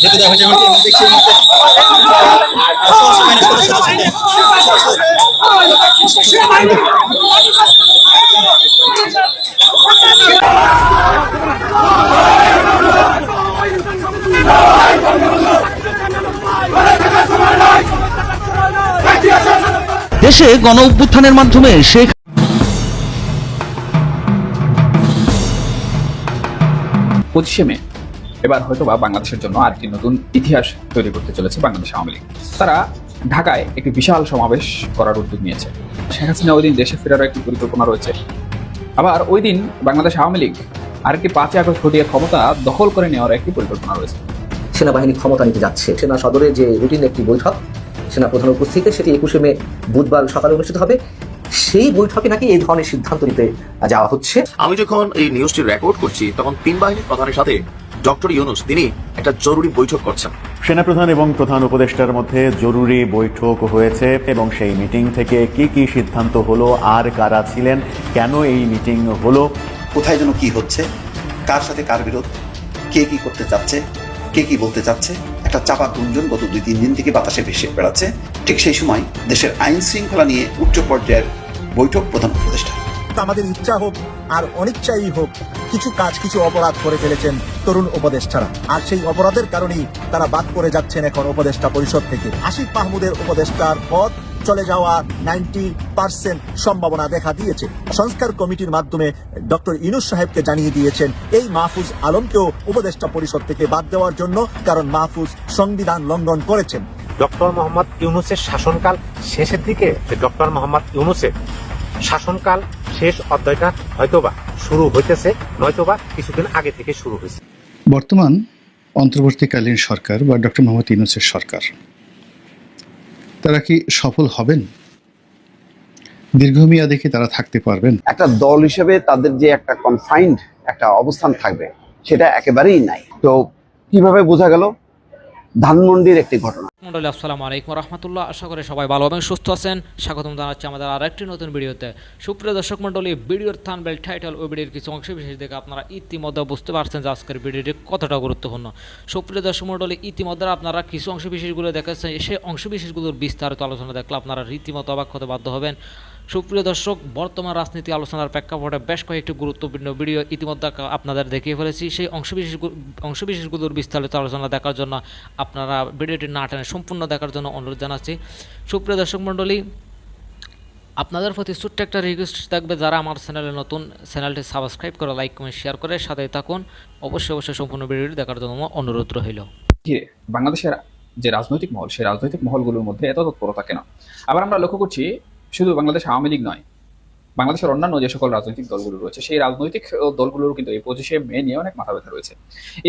যেতে দেওয়া হয়েছে এমনকি আমরা দেখছি সহস্র বাহিনীর সদস্যদের দেশে গণ অভ্যুত্থানের মাধ্যমে শেখ পঁচিশে মে এবার হয়তো বা বাংলাদেশের জন্য আরেকটি নতুন ইতিহাস তৈরি করতে চলেছে বাংলাদেশ আওয়ামী লীগ। তারা ঢাকায় একটি বিশাল সমাবেশ করার উদ্যোগ নিয়েছে। শেখ হাসিনা ওই দিন দেশে ফেরারও একটি পরিকল্পনা রয়েছে। আবার ওই দিন বাংলাদেশ আওয়ামী লীগ আরেকটি পাঁচই আগস্ট ঘটিয়ে ক্ষমতা দখল করে নেওয়ার একটি পরিকল্পনা রয়েছে। সেনাবাহিনী ক্ষমতা নিতে যাচ্ছে। সেনা সদরে যে রুটিন একটি বৈঠক সেনা প্রধান উপস্থিতিতে সেটি একুশে মে বুধবার সকালে অনুষ্ঠিত হবে। সেই বৈঠকে নাকি এই ধরনের সিদ্ধান্ত নিতে যাওয়া হচ্ছে। আমি যখন এই নিউজটি রেকর্ড করছি তখন তিন বাহিনীর প্রধানের সাথে ডক্টর ইউনুস তিনি একটা জরুরি বৈঠক করছেন। সেনাপ্রধান এবং প্রধান উপদেষ্টার মধ্যে জরুরি বৈঠক হয়েছে এবং সেই মিটিং থেকে কি কি সিদ্ধান্ত হলো আর কারা ছিলেন কেন এই মিটিং হলো? কোথায় যেন কি হচ্ছে কার সাথে কার বিরোধ কে কি করতে চাচ্ছে কে কি বলতে চাচ্ছে একটা চাপা গুঞ্জন গত দুই তিন দিন থেকে বাতাসে ভেসে বেড়াচ্ছে। ঠিক সেই সময় দেশের আইন শৃঙ্খলা নিয়ে উচ্চ পর্যায়ের বৈঠক প্রধান উপদেষ্টা। আমাদের ইচ্ছা হোক আর অনিচ্ছাই হোক, কিছু কাজ, কিছু অপরাধ করে ফেলেছেন তরুণ উপদেষ্টারা। আর সেই অপরাধের কারণেই তারা বাদ করে যাচ্ছেন এখন উপদেষ্টা পরিষদ থেকে। আশিক মাহমুদের উপদেষ্টার পদ চলে যাওয়া নাইনটি পার্সেন্ট সম্ভাবনা দেখা দিয়েছে। সংস্কার কমিটির মাধ্যমে ডক্টর ইনুস সাহেবকে জানিয়ে দিয়েছেন, এই মাহফুজ আলমকেও উপদেষ্টা পরিষদ থেকে বাদ দেওয়ার জন্য কারণ মাহফুজ সংবিধান লঙ্ঘন করেছেন। ডক্টর মোহাম্মদ ইউনুসের শাসনকাল শেষের দিকে ডক্টর মোহাম্মদ ইউনুসের শাসনকাল শেষ অধ্যায়টা হয়তোবা শুরু হইতেছে নয়তোবা কিছুদিন আগে থেকে শুরু হয়েছে বর্তমান অন্তর্বর্তীকালীন সরকার বা ডক্টর মোহাম্মদ ইউনুসের সরকার তারা কি সফল হবেন? দীর্ঘমেয়াদে কি তারা থাকতে পারবেন? একটা দল হিসেবে তাদের যে একটা কনফাইন্ড একটা অবস্থান থাকবে সেটা একেবারেই নাই। তো কীভাবে বোঝা গেল? ধানমন্ডির একটি ঘটনা। মন্ডলী, আসসালামু আলাইকুম রহমতুল্লাহ। আশা করি সবাই ভালো এবং সুস্থ আছেন। স্বাগতম জানাচ্ছি আমাদের আর একটি নতুন ভিডিওতে। সুপ্রিয় দর্শক মন্ডলী, ভিডিওর থানবেল টাইটেল ও ভিডিওর কিছু অংশ বিশেষ দেখে আপনারা ইতিমধ্যে বুঝতে পারছেন যে আজকের ভিডিওটি কতটা গুরুত্বপূর্ণ। সুপ্রিয় দর্শক মন্ডলী, ইতিমধ্যে আপনারা কিছু অংশ বিশেষগুলো দেখেছেন। সেই অংশ বিশেষগুলোর বিস্তারিত আলোচনা দেখলে আপনারা রীতিমতো অবাক হতে বাধ্য হবেন। সুপ্রিয় দর্শক, বর্তমান রাজনীতি আলোচনার প্রেক্ষাপটে বেশ কয়েকটি গুরুত্বপূর্ণ ভিডিও ইতিমধ্যে আপনাদের দেখিয়ে ফেলেছি। সেই অংশবিশেষ অংশবিশেষগুলোর বিস্তারিত আলোচনা দেখার জন্য আপনারা ভিডিওটি না টেনে সম্পূর্ণ দেখার জন্য অনুরোধ জানাচ্ছি। সুপ্রিয় দর্শক মণ্ডলী, আপনাদের প্রতি ছোট্ট একটা রিকোয়েস্ট থাকবে, যারা আমার চ্যানেলে নতুন, চ্যানেলটি সাবস্ক্রাইব করে লাইক কমেন্ট শেয়ার করে সাথে থাকুন। অবশ্যই অবশ্যই সম্পূর্ণ ভিডিওটি দেখার জন্য অনুরোধ রইল। বাংলাদেশের যে রাজনৈতিক মহল, সেই রাজনৈতিক মহলগুলোর মধ্যে এত তৎপরতা কেন? আবার আমরা লক্ষ্য করছি শুধু বাংলাদেশ আওয়ামী লীগ নয় বাংলাদেশের অন্যান্য যে সকল রাজনৈতিক দলগুলো রয়েছে সেই রাজনৈতিক দলগুলোর কিন্তু এই পঁচিশে মে নিয়ে অনেক মাথা ব্যথা রয়েছে।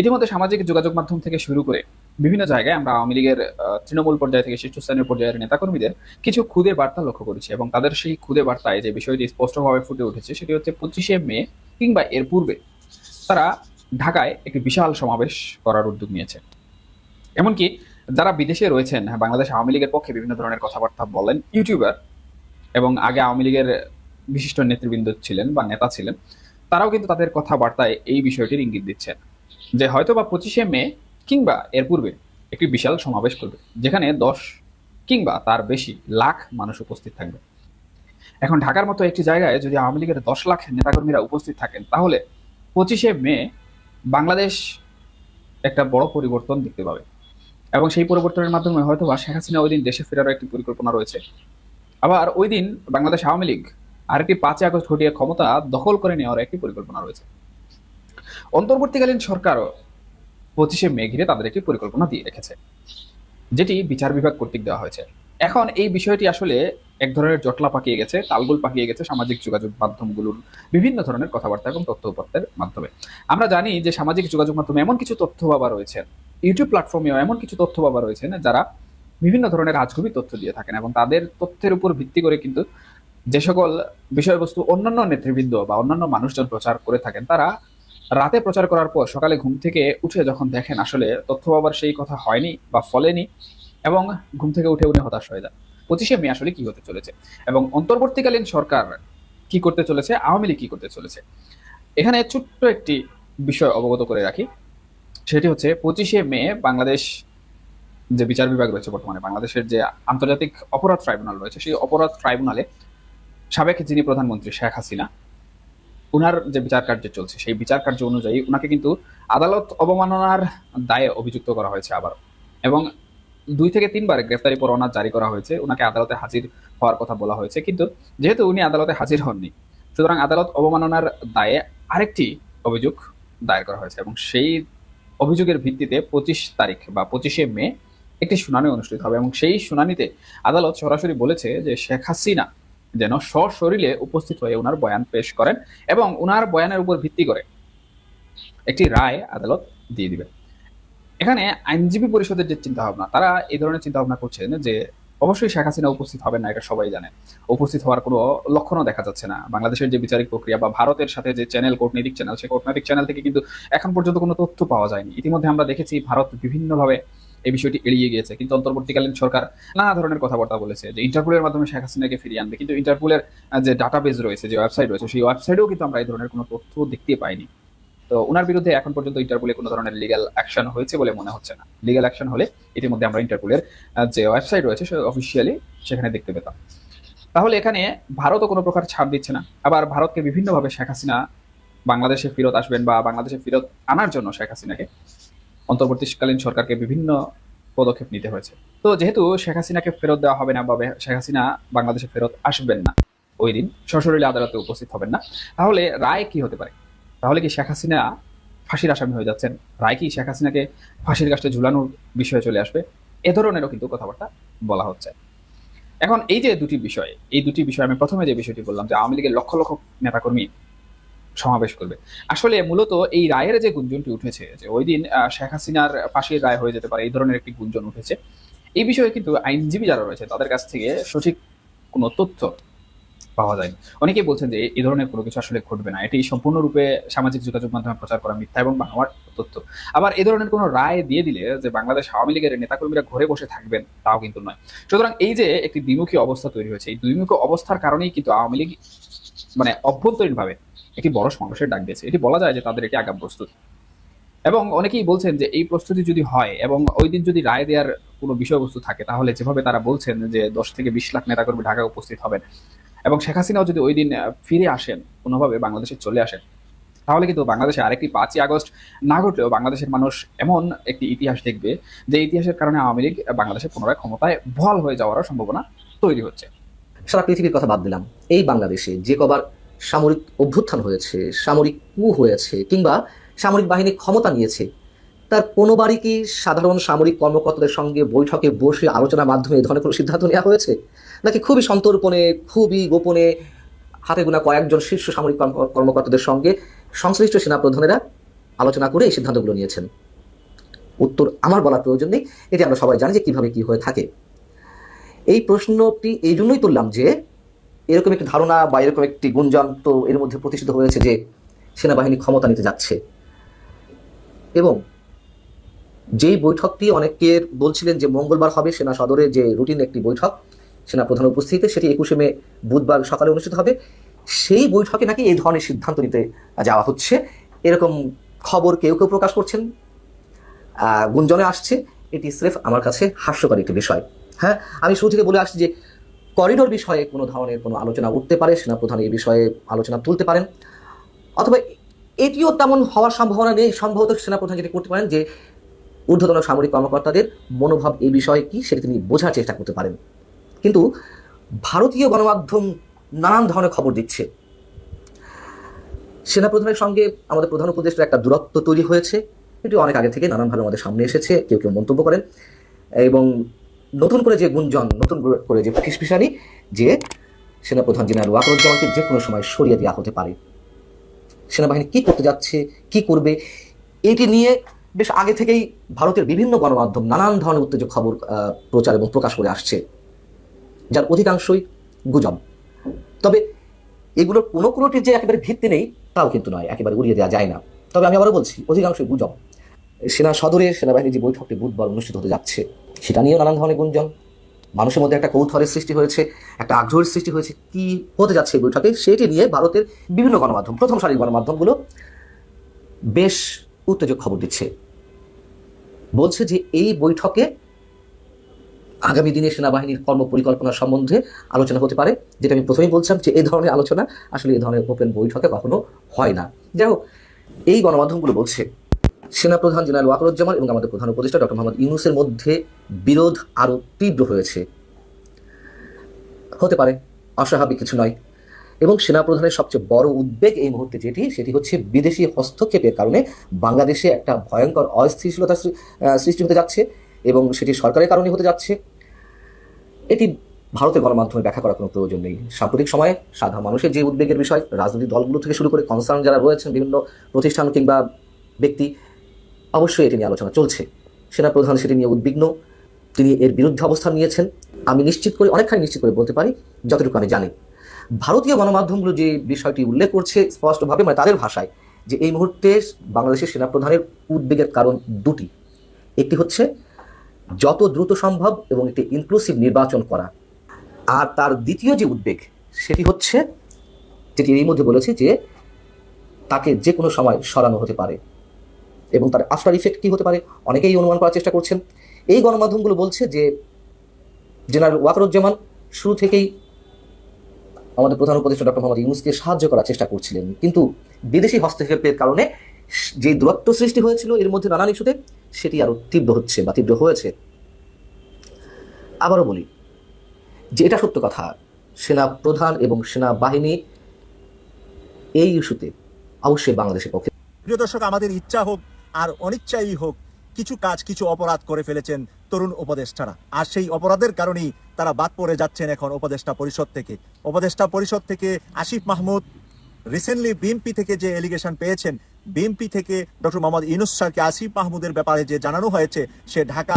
ইতিমধ্যে সামাজিক যোগাযোগ মাধ্যম থেকে শুরু করে বিভিন্ন জায়গায় আমরা আওয়ামী লীগের তৃণমূল পর্যায় থেকে শীর্ষস্থানীয় পর্যায়ের নেতাকর্মীদের কিছু খুদে বার্তা লক্ষ্য করেছি এবং তাদের সেই খুদে বার্তায় যে বিষয়টি স্পষ্টভাবে ফুটে উঠেছে সেটি হচ্ছে পঁচিশে মে কিংবা এর পূর্বে তারা ঢাকায় একটি বিশাল সমাবেশ করার উদ্যোগ নিয়েছে। এমনকি যারা বিদেশে রয়েছেন হ্যাঁ, বাংলাদেশ আওয়ামী লীগের পক্ষে বিভিন্ন ধরনের কথাবার্তা বলেন ইউটিউবার এবং আগে আওয়ামী লীগের বিশিষ্ট নেতৃবৃন্দ ছিলেন বা নেতা ছিলেন, তারাও কিন্তু তাদের কথাবার্তায় এই বিষয়টির ইঙ্গিত দিচ্ছেন যে হয়তো বা পঁচিশে মে কিংবা এর পূর্বে একটি বিশাল সমাবেশ করবে, যেখানে দশ কিংবা তার বেশি লাখ মানুষ উপস্থিত থাকবে। এখন ঢাকার মতো একটি জায়গায় যদি আওয়ামী লীগের দশ লাখ নেতাকর্মীরা উপস্থিত থাকেন, তাহলে পঁচিশে মে বাংলাদেশ একটা বড় পরিবর্তন দেখতে পাবে। এবং সেই পরিবর্তনের মাধ্যমে হয়তো বা শেখ হাসিনা ওই দিন দেশে ফেরারও একটি পরিকল্পনা রয়েছে। আবার ওই দিন বাংলাদেশ আওয়ামী লীগ আরেকটি পাঁচই আগস্ট ঘটিয়ে ক্ষমতা দখল করে নেওয়ার একটি পরিকল্পনা রয়েছে। অন্তর্বর্তীকালীন সরকারও পঁচিশে মে ঘিরে তাদের একটি পরিকল্পনা দিয়ে রেখেছে, যেটি বিচার বিভাগ কর্তৃক দেওয়া হয়েছে। এখন এই বিষয়টি আসলে এক ধরনের জটলা পাকিয়ে গেছে, তালগোল পাকিয়ে গেছে সামাজিক যোগাযোগ মাধ্যমগুলোর বিভিন্ন ধরনের কথাবার্তা এবং তথ্য উপাত্তের মাধ্যমে। আমরা জানি যে সামাজিক যোগাযোগ মাধ্যমে এমন কিছু তথ্য বাবা রয়েছেন ইউটিউব প্ল্যাটফর্মেও এমন কিছু তথ্য বাবা রয়েছেন যারা বিভিন্ন ধরনের আজগুবি তথ্য দিয়ে থাকেন এবং তাদের তথ্যের উপর ভিত্তি করে কিন্তু যে সকল বিষয়বস্তু অন্যান্য নেতৃবৃন্দ বা অন্যান্য মানুষজন প্রচার করে থাকেন, তারা রাতে প্রচার করার পর সকালে ঘুম থেকে উঠে যখন দেখেন আসলে তথ্য বাবার সেই কথা হয়নি বা ফলেনি এবং ঘুম থেকে উঠে উঠে হতাশ হয়ে যান। পঁচিশে মে আসলে কি হতে চলেছে এবং অন্তর্বর্তীকালীন সরকার কি করতে চলেছে, আওয়ামী লীগ কি করতে চলেছে, এখানে ছোট্ট একটি বিষয় অবগত করে রাখি। সেটি হচ্ছে পঁচিশে মে বাংলাদেশ যে বিচার বিভাগ রয়েছে বর্তমানে, বাংলাদেশের যে আন্তর্জাতিক অপরাধ ট্রাইব্যুনাল রয়েছে, সেই অপরাধ ট্রাইব্যুনালে সাবেক যিনি প্রধানমন্ত্রী শেখ হাসিনা, উনার যে বিচার কার্য চলছে, সেই বিচার কার্য অনুযায়ী উনাকে কিন্তু আদালত অবমাননার দায়ে অভিযুক্ত করা হয়েছে আবার এবং দুই থেকে তিনবার গ্রেফতারি পরোয়ানা জারি করা হয়েছে, উনাকে আদালতে হাজির হওয়ার কথা বলা হয়েছে। কিন্তু যেহেতু উনি আদালতে হাজির হননি, সুতরাং আদালত অবমাননার দায়ে আরেকটি অভিযোগ দায়ের করা হয়েছে এবং সেই অভিযোগের ভিত্তিতে পঁচিশ তারিখ বা পঁচিশে মে একটি শুনানি অনুষ্ঠিত হবে এবং সেই শুনানিতে আদালত সরাসরি বলেছে যে শেখ হাসিনা যেন সশরীরে উপস্থিত হয়ে ওনার বয়ান পেশ করেন এবং ওনার বয়ানের উপর ভিত্তি করে একটি রায় আদালত দিয়ে দিবে এখানে আইনজীবী পরিষদের যে চিন্তা ভাবনা তারা এই ধরনের চিন্তা ভাবনা করছেন যে অবশ্যই শেখ হাসিনা উপস্থিত হবেন না, এটা সবাই জানে। উপস্থিত হওয়ার কোনো লক্ষণও দেখা যাচ্ছে না। বাংলাদেশের যে বিচারিক প্রক্রিয়া বা ভারতের সাথে যে চ্যানেল, কূটনৈতিক চ্যানেল, সেই কূটনৈতিক চ্যানেল থেকে কিন্তু এখন পর্যন্ত কোনো তথ্য পাওয়া যায়নি। ইতিমধ্যে আমরা দেখেছি ভারত বিভিন্নভাবে এই বিষয়টি এড়িয়ে গিয়েছে। কিন্তু অন্তর্বর্তীকালীন সরকার নানা ধরনের কথাবার্তা বলেছে যে ইন্টারপোলের মাধ্যমে শেখ হাসিনাকে ফিরিয়ে আনবে। কিন্তু ইন্টারপোলের যে ডাটাবেজ রয়েছে, যে ওয়েবসাইট রয়েছে, সেই ওয়েবসাইটেও কিন্তু আমরা এই ধরনের কোনো তথ্য দেখতে পাইনি। তো ওনার বিরুদ্ধে এখন পর্যন্ত ইন্টারপোলে কোনো ধরনের লিগ্যাল অ্যাকশন হয়েছে বলে মনে হচ্ছে না। লিগ্যাল অ্যাকশন হলে ইতিমধ্যে আমরা ইন্টারপোলের যে ওয়েবসাইট রয়েছে, সে অফিসিয়ালি সেখানে দেখতে পেতাম। তাহলে এখানে ভারতও কোনো প্রকার ছাড় দিচ্ছে না। আবার ভারতকে বিভিন্নভাবে শেখ হাসিনা বাংলাদেশে ফেরত আসবেন বা বাংলাদেশে ফেরত আনার জন্য শেখ হাসিনাকে অন্তর্বর্তীকালীন সরকারকে বিভিন্ন পদক্ষেপ নিতে হয়েছে। তো যেহেতু শেখ হাসিনাকে ফেরত দেওয়া হবে না বা শেখ হাসিনা বাংলাদেশে ফেরত আসবেন না, ওই দিন সশরীরে আদালতে উপস্থিত হবেন না, তাহলে রায় কি হতে পারে? তাহলে কি শেখ হাসিনা ফাঁসির আসামি হয়ে যাচ্ছেন? রায় কি শেখ হাসিনাকে ফাঁসির কাছে ঝুলানোর বিষয়ে চলে আসবে? এ ধরনেরও কিন্তু কথাবার্তা বলা হচ্ছে। এখন এই যে দুটি বিষয়, এই দুটি বিষয় আমি প্রথমে যে বিষয়টি বললাম যে আওয়ামী লীগের লক্ষ লক্ষ নেতাকর্মী সমাবেশ করবে। আসলে মূলত এই রায়ের যে গুঞ্জনটি উঠেছে, যে ওই দিন শেখ হাসিনার ফাঁসির রায় হয়ে যেতে পারে, এই ধরনের একটি গুঞ্জন উঠেছে। এই বিষয়ে কিন্তু আইনজীবী যারা রয়েছে, তাদের কাছ থেকে সঠিক কোনো তথ্য পাওয়া যায়নি। অনেকেই বলছেন যে এই ধরনের কোনো কিছু আসলে ঘটবে না। এটি সম্পূর্ণরূপে সামাজিক যোগাযোগ মাধ্যমে প্রচার করা মিথ্যা এবং বানোয়ার তথ্য। আবার এই ধরনের কোনো রায় দিয়ে দিলে যে বাংলাদেশ আওয়ামী লীগের নেতাকর্মীরা ঘরে বসে থাকবেন, তাও কিন্তু নয়। সুতরাং এই যে একটি দ্বিমুখী অবস্থা তৈরি হয়েছে, এই দ্বিমুখী অবস্থার কারণেই কিন্তু আওয়ামী লীগ মানে অভ্যন্তরীণভাবে একটি বড় সংঘর্ষের ডাক দিয়েছে। এটি বলা যায় যে তাদের একটি আগাম প্রস্তুতি। এবং অনেকেই বলছেন যে এই প্রস্তুতি যদি হয় এবং ওই দিন যদি রায় দেওয়ার কোনো বিষয়বস্তু থাকে, তাহলে যেভাবে তারা বলছেন যে দশ থেকে বিশ লাখ নেতাকর্মী ঢাকায় উপস্থিত হবেন এবং শেখ হাসিনাও যদি ওই দিন ফিরে আসেন, কোনোভাবে বাংলাদেশে চলে আসেন, তাহলে কিন্তু বাংলাদেশে আরেকটি পাঁচই আগস্ট না ঘটলেও বাংলাদেশের মানুষ এমন একটি ইতিহাস দেখবে যে ইতিহাসের কারণে আওয়ামী লীগ বাংলাদেশের পুনরায় ক্ষমতায় বহাল হয়ে যাওয়ারও সম্ভাবনা তৈরি হচ্ছে। সারা পৃথিবীর কথা বাদ দিলাম। এই বাংলাদেশে যে কবার সামরিক অভ্যুত্থান হয়েছে, সামরিক কু হয়েছে, কিংবা সামরিক বাহিনী ক্ষমতা নিয়েছে। তার কোনোবারই কি সাধারণ সামরিক কর্মকর্তাদের সঙ্গে বৈঠকে বসে আলোচনার মাধ্যমে এই ধরনের কোনো সিদ্ধান্ত নেওয়া হয়েছে? নাকি খুবই সন্তর্পণে, খুবই গোপনে হাতে গোনা কয়েকজন শীর্ষ সামরিক কর্মকর্তাদের সঙ্গে সংশ্লিষ্ট সেনাপ্রধানেরা আলোচনা করে এই সিদ্ধান্তগুলো নিয়েছেন? উত্তর আমার বলার প্রয়োজন নেই এটি আমরা সবাই জানি যে কীভাবে কী হয়ে থাকে। এই প্রশ্নটি এই জন্যই তুললাম যে এরকম একটি ধারণা বা এরকম একটি গুঞ্জন তো এর মধ্যে প্রতিষ্ঠিত হয়েছে যে সেনাবাহিনী ক্ষমতা নিতে যাচ্ছে। এবং যেই বৈঠকটি অনেকের বলছিলেন যে মঙ্গলবার হবে সেনা সদরে যে রুটিন একটি বৈঠক, সেনা প্রধান উপস্থিতিতে সেটি একুশে মে বুধবার সকালে অনুষ্ঠিত হবে। সেই বৈঠকে নাকি এই ধরনের সিদ্ধান্ত নিতে যাওয়া হচ্ছে। এরকম খবর কেউ কেউ প্রকাশ করছেন। গুঞ্জনে আসছে। এটি স্রেফ আমার কাছে হাস্যকর একটি বিষয়। হ্যাঁ আমি শুরু থেকে বলে আসছি যে করিডোর বিষয়ে কোনো ধরনের কোনো আলোচনা উঠতে পারে? সেনাপ্রধান এই বিষয়ে আলোচনা তুলতে পারেন। অথবা এটিও তেমন হওয়ার সম্ভাবনা নেই। সম্ভবত সেনাপ্রধান যেটি করতে পারেন যে ঊর্ধ্বতন সামরিক কর্মকর্তাদের মনোভাব এই বিষয়ে কি সেটা তিনি বোঝার চেষ্টা করতে পারেন। কিন্তু ভারতীয় গণমাধ্যম নানান ধরনের খবর দিচ্ছে। সেনাপ্রধানের সঙ্গে আমাদের প্রধান উপদেষ্টার একটা দূরত্ব তৈরি হয়েছে। এটি অনেক আগে থেকে নানানভাবে আমাদের সামনে এসেছে। কেউ কেউ মন্তব্য করেন। এবং নতুন করে যে গুঞ্জন, নতুন করে যে ফিসফিসানি, যে সেনাপ্রধান জেনারেল ওয়াকরুজ্জামানকে যে কোনো সময় সরিয়ে দেওয়া হতে পারে। সেনাবাহিনী কি করতে যাচ্ছে, কি করবে, এটি নিয়ে বেশ আগে থেকেই ভারতের বিভিন্ন গণমাধ্যম নানান ধরনের উত্তেজক খবর প্রচার এবং প্রকাশ করে আসছে। যার অধিকাংশই গুজব। তবে এগুলোর কোনো কোনোটির যে একেবারে ভিত্তি নেই, তাও কিন্তু নয়, একেবারে উড়িয়ে দেওয়া যায় না। তবে আমি আবারও বলছি, অধিকাংশই গুজব। সেনা সদরে সেনাবাহিনীর যে বৈঠকটি বুধবার অনুষ্ঠিত হতে যাচ্ছে, সেটা নিয়েও নানান ধরনের গুঞ্জন। মানুষের মধ্যে একটা কৌতূহলের সৃষ্টি হয়েছে, একটা আগ্রহের সৃষ্টি হয়েছে, কি হতে যাচ্ছে এই বৈঠকে? সেটি নিয়ে ভারতের বিভিন্ন গণমাধ্যম, প্রথম সারির গণমাধ্যমগুলো বেশ উত্তেজক খবর দিচ্ছে। বলছে যে এই বৈঠকে আগামী দিনে সেনাবাহিনীর কর্মপরিকল্পনা সম্বন্ধে আলোচনা হতে পারে, যেটা আমি প্রথমেই বলছিলাম যে এই ধরনের আলোচনা আসলে এই ধরনের ওপেন বৈঠকে কখনো হয় না। যাই হোক, এই গণমাধ্যমগুলো বলছে সেনাপ্রধান জেনারেল ওয়াকরুজ্জামান এবং আমাদের প্রধান উপদেষ্টা ডক্টর মোহাম্মদ ইউনুসের মধ্যে বিরোধ আরও তীব্র হয়েছে। হতে পারে, অস্বাভাবিক কিছু নয়। এবং সেনাপ্রধানের সবচেয়ে বড় উদ্বেগ এই মুহূর্তে যেটি, সেটি হচ্ছে বিদেশি হস্তক্ষেপের কারণে বাংলাদেশে একটা ভয়ঙ্কর অস্থিতিশীলতা সৃষ্টি হতে যাচ্ছে এবং সেটি সরকারের কারণে হতে যাচ্ছে। এটি ভারতের গণমাধ্যমে ব্যাখ্যা করার কোনো প্রয়োজন নেই। সাম্প্রতিক সময়ে সাধারণ মানুষের যে উদ্বেগের বিষয়, রাজনৈতিক দলগুলো থেকে শুরু করে কনসার্ন যারা রয়েছেন বিভিন্ন প্রতিষ্ঠান কিংবা ব্যক্তি অবশ্যই এটি নিয়ে আলোচনা চলছে। সেনাপ্রধান সেটি নিয়ে উদ্বিগ্ন। তিনি এর বিরুদ্ধে অবস্থান নিয়েছেন। আমি নিশ্চিত করে, অনেকখানি নিশ্চিত করে বলতে পারি, যতটুকু আমি জানি। ভারতীয় গণমাধ্যমগুলো যে বিষয়টি উল্লেখ করছে, স্পষ্টভাবে মানে তাদের ভাষায়, যে এই মুহূর্তে বাংলাদেশের সেনাপ্রধানের উদ্বেগের কারণ দুটি। একটি হচ্ছে, যত দ্রুত সম্ভব এবং একটি ইনক্লুসিভ নির্বাচন করা। আর তার দ্বিতীয় যে উদ্বেগ, সেটি হচ্ছে, যেটি এই মধ্যে বলেছে যে, তাকে যে কোনো সময় সরানো হতে পারে। এবং তার আফটার ইফেক্ট কী হতে পারে? অনেকেই অনুমান করার চেষ্টা করছেন। এই গণমাধ্যমগুলো বলছে যে জেনারেল ওয়াকরুজ্জামান শুরু থেকেই আমাদের প্রধান উপদেষ্টা ডক্টর মোহাম্মদ ইউনুসকে সাহায্য করার চেষ্টা করছিলেন। কিন্তু বিদেশি হস্তক্ষেপের কারণে যে দূরত্ব সৃষ্টি হয়েছিল, এর মধ্যে নানান ইস্যুতে সেটি আরও তীব্র হচ্ছে বা তীব্র হয়েছে। আবারও বলি যে এটা সত্য কথা, সেনা প্রধান এবং সেনাবাহিনী এই ইস্যুতে অবশ্যই বাংলাদেশের পক্ষে প্রিয় দর্শক, আমাদের ইচ্ছা হোক আর অনিচ্ছাই হোক, কিছু কাজ, কিছু অপরাধ করে ফেলেছেন তরুণ উপদেষ্টারা। আর সেই অপরাধের কারণেই তারা বাদ পড়ে যাচ্ছেন এখন উপদেষ্টা পরিষদ থেকে। উপদেষ্টা পরিষদ থেকে আসিফ মাহমুদ রিসেন্টলি বিএমপি থেকে যে এলিগেশন পেয়েছেন বিএমপি থেকে ডক্টর মোহাম্মদ স্যারকে আসিফ মাহমুদের ব্যাপারে যে জানানো হয়েছে, সে ঢাকা